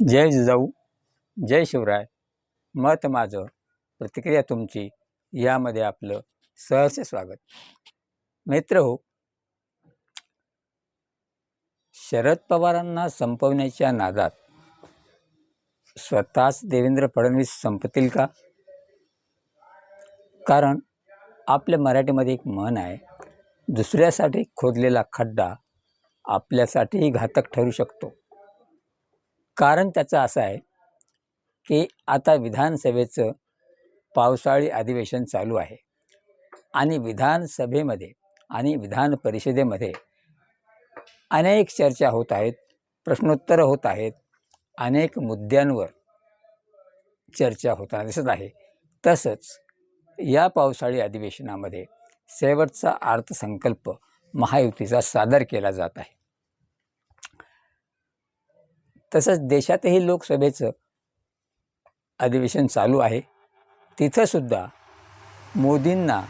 जय जिजाऊ जय शिवराय. मत माझं प्रतिक्रिया तुमची. यामध्ये आपलं सहर्ष स्वागत. मित्र हो शरद पवारांना संपवण्याच्या नादात स्वतःच देवेंद्र फडणवीस संपतील का? कारण आपल्या मराठीमध्ये एक म्हण आहे दुसऱ्यासाठी खोदलेला खड्डा आपल्यासाठीही घातक ठरू शकतो. कारण त्याचं असं आहे की आता विधानसभेचं पावसाळी अधिवेशन चालू आहे. आणि विधानसभेमध्ये आणि विधान परिषदेमध्ये अनेक चर्चा होत आहेत प्रश्नोत्तरं होत आहेत अनेक मुद्द्यांवर चर्चा होताना दिसत आहे. तसंच या पावसाळी अधिवेशनामध्ये शेवटचा अर्थसंकल्प महायुतीचा सादर केला जात आहे. तसंच देशातही लोकसभेचं अधिवेशन चालू आहे. तिथंसुद्धा मोदींना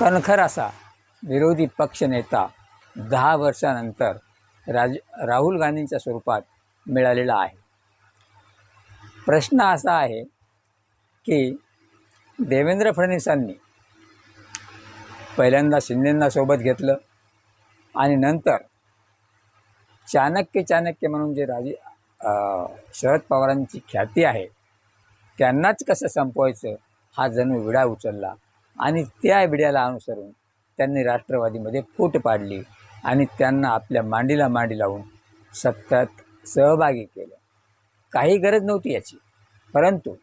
कणखर असा विरोधी पक्षनेता दहा वर्षानंतर राज राहुल गांधींच्या स्वरूपात मिळालेला आहे. प्रश्न असा आहे की देवेंद्र फडणवीसांनी पहिल्यांदा शिंदेंना सोबत घेतलं आणि नंतर चाणक्य चाणक्य म्हणून जे राजे शरद पवारांची ख्याती आहे त्यांनाच कसं संपवायचं? हा जणू विडा उचलला आणि त्या विड्याला अनुसरून त्यांनी राष्ट्रवादीमध्ये फूट पाडली आणि त्यांना आपल्या मांडीला मांडी लावून सत्तात सहभागी केलं. काही गरज नव्हती याची परंतु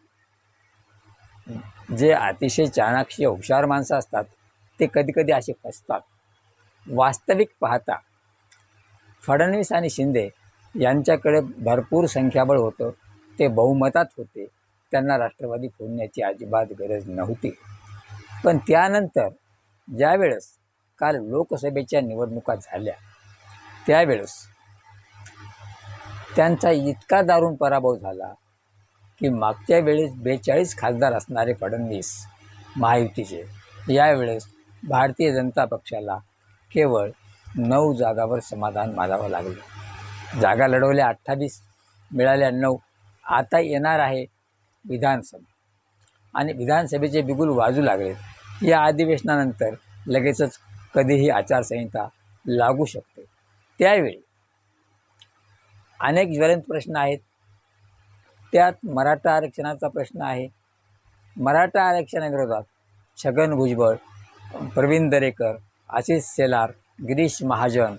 जे अतिशय चाणाक्ष हुशार माणसं असतात ते कधीकधी असे फसतात. वास्तविक पाहता फडणवीस आणि शिंदे यांच्याकडे भरपूर संख्याबळ होतं. ते बहुमतात होते. त्यांना राष्ट्रवादी फोडण्याची अजिबात गरज नव्हती. पण त्यानंतर ज्यावेळेस काल लोकसभेच्या निवडणुका झाल्या त्यावेळेस त्यांचा इतका दारुण पराभव झाला की मागच्या वेळेस बेचाळीस खासदार असणारे फडणवीस महायुतीचे यावेळेस भारतीय जनता पक्षाला केवळ नऊ जागावर समाधान मानावं लागलं. जागा लढवल्या अठ्ठावीस मिळाल्या नऊ. आता येणार आहे विधानसभा. आणि विधानसभेचे बिगुल वाजू लागलेत या अधिवेशनानंतर लगेचच कधीही आचारसंहिता लागू शकते. त्यावेळी अनेक ज्वलंत प्रश्न आहेत. त्यात मराठा आरक्षणाचा प्रश्न आहे. मराठा आरक्षणाविरोधात छगन भुजबळ प्रवीण दरेकर आशिष सेलार गिरीश महाजन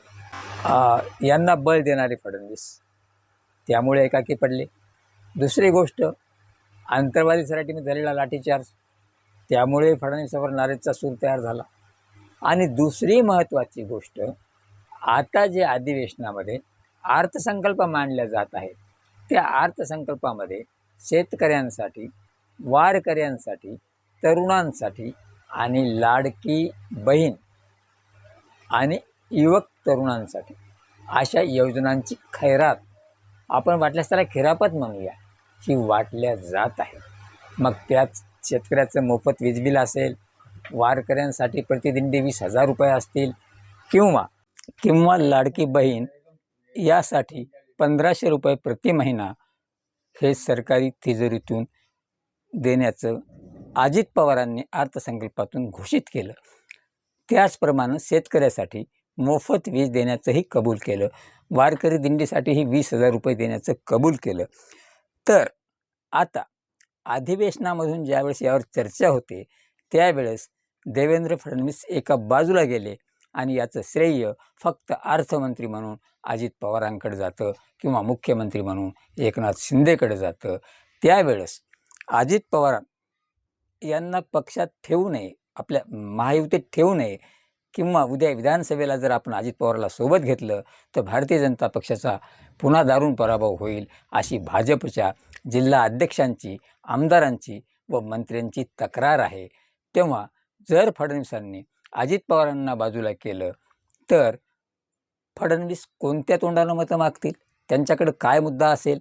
यांना बळ देणारे फडणवीस. त्यामुळे एकाकी पडले. दुसरी गोष्ट आंतरवादी सराटीमध्ये झालेला लाठीचार्ज त्यामुळे फडणवीसावर नारेजचा सूर तयार झाला. आणि दुसरी महत्त्वाची गोष्ट आता जे अधिवेशनामध्ये अर्थसंकल्प मांडल्या जात आहेत त्या अर्थसंकल्पामध्ये शेतकऱ्यांसाठी वारकऱ्यांसाठी तरुणांसाठी आणि लाडकी बहीण आणि युवक तरुणांसाठी अशा योजनांची खैरात. आपण वाटल्यास त्याला खिरापत म्हणूया. ही वाटल्या जात आहे. मग त्याच शेतकऱ्याचं मोफत वीज बिल असेल वारकऱ्यांसाठी प्रतिदिंडी वीस हजार रुपये असतील किंवा किंवा लाडकी बहीण यासाठी पंधराशे रुपये प्रति महिना हे सरकारी तिजोरीतून देण्याचं अजित पवारांनी अर्थसंकल्पातून घोषित केलं. त्याचप्रमाणे शेतकऱ्यासाठी मोफत वीज देण्याचंही कबूल केलं. वारकरी दिंडीसाठीही वीस हजार रुपये देण्याचं कबूल केलं. तर आता अधिवेशनामधून ज्यावेळेस यावर चर्चा होते त्यावेळेस देवेंद्र फडणवीस एका बाजूला गेले आणि याचं श्रेय फक्त अर्थमंत्री म्हणून अजित पवारांकडे जातं किंवा मुख्यमंत्री म्हणून एकनाथ शिंदेकडे जातं. त्यावेळेस अजित पवार यांना पक्षात ठेवू नये आपल्या महायुतीत ठेवू नये किंवा उद्या विधानसभेला जर आपण अजित पवारला सोबत घेतलं तर भारतीय जनता पक्षाचा पुन्हा दारुण पराभव होईल अशी भाजपच्या जिल्हा अध्यक्षांची आमदारांची व मंत्र्यांची तक्रार आहे. तेव्हा जर फडणवीसांनी अजित पवारांना बाजूला केलं तर फडणवीस कोणत्या तोंडानं मतं मागतील? त्यांच्याकडं काय मुद्दा असेल?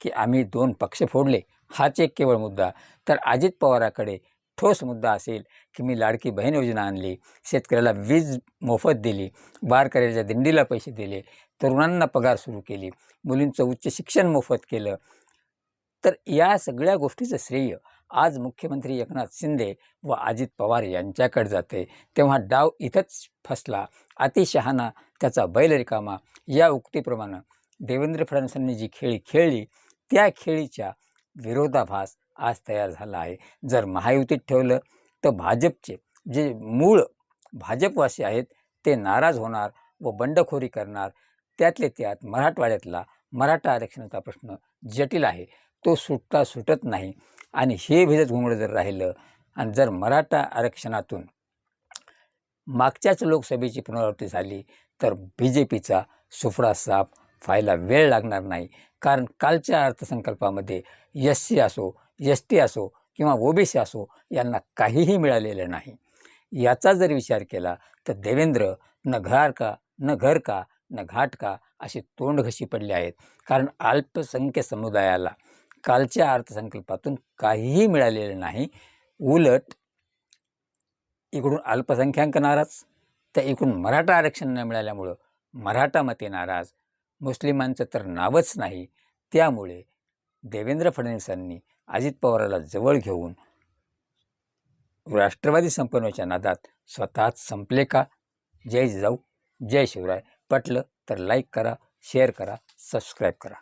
की आम्ही दोन पक्ष फोडले हाच एक केवळ मुद्दा. तर अजित पवाराकडे ठोस मुद्दा असेल की मी लाडकी बहीण योजना आणली शेतकऱ्याला वीज मोफत दिली वारकऱ्याच्या दिंडीला पैसे दिले तरुणांना पगार सुरू केली मुलींचं उच्च शिक्षण मोफत केलं. तर या सगळ्या गोष्टीचं श्रेय आज मुख्यमंत्री एकनाथ शिंदे व अजित पवार यांच्याकडे जाते तेव्हा डाव इथंच फसला. अतिशहाणा त्याचा बैल रिकामा या उक्तीप्रमाणे देवेंद्र फडणवीसांनी जी खेळी खेळली त्या खेळीच्या विरोधाभास आज तयार झाला आहे. जर महायुतीत ठेवलं तर भाजपचे जे मूळ भाजपवासी आहेत ते नाराज होणार व बंडखोरी करणार. त्यातले त्यात मराठवाड्यातला मराठा आरक्षणाचा प्रश्न जटिल आहे. तो सुटता सुटत नाही. आणि हे भिजत घुंगडं जर राहिलं आणि जर मराठा आरक्षणातून मागच्याच लोकसभेची पुनरावृत्ती झाली तर बी जे पीचा सुफडा साफ व्हायला वेळ लागणार नाही. कारण कालच्या अर्थसंकल्पामध्ये एस सी असो एस टी असो किंवा ओबीसी असो यांना काहीही मिळालेलं नाही. याचा जर विचार केला तर देवेंद्र न घर का न घर का न घाट का असे तोंड घशी पडले आहेत. कारण अल्पसंख्य समुदायाला कालच्या अर्थसंकल्पातून काहीही मिळालेलं नाही. उलट इकडून अल्पसंख्याक नाराज तर इकडून मराठा आरक्षण न मिळाल्यामुळं मराठा मते नाराज मुस्लिमांचं तर नावच नाही. त्यामुळे देवेंद्र फडणवीसांनी अजित पवाराला जवळ घेऊन राष्ट्रवादी संपन्नच्या नादात स्वतःच संपले का? जय जाऊ जय शिवराय. पटलं तर लाईक करा शेअर करा सबस्क्राईब करा.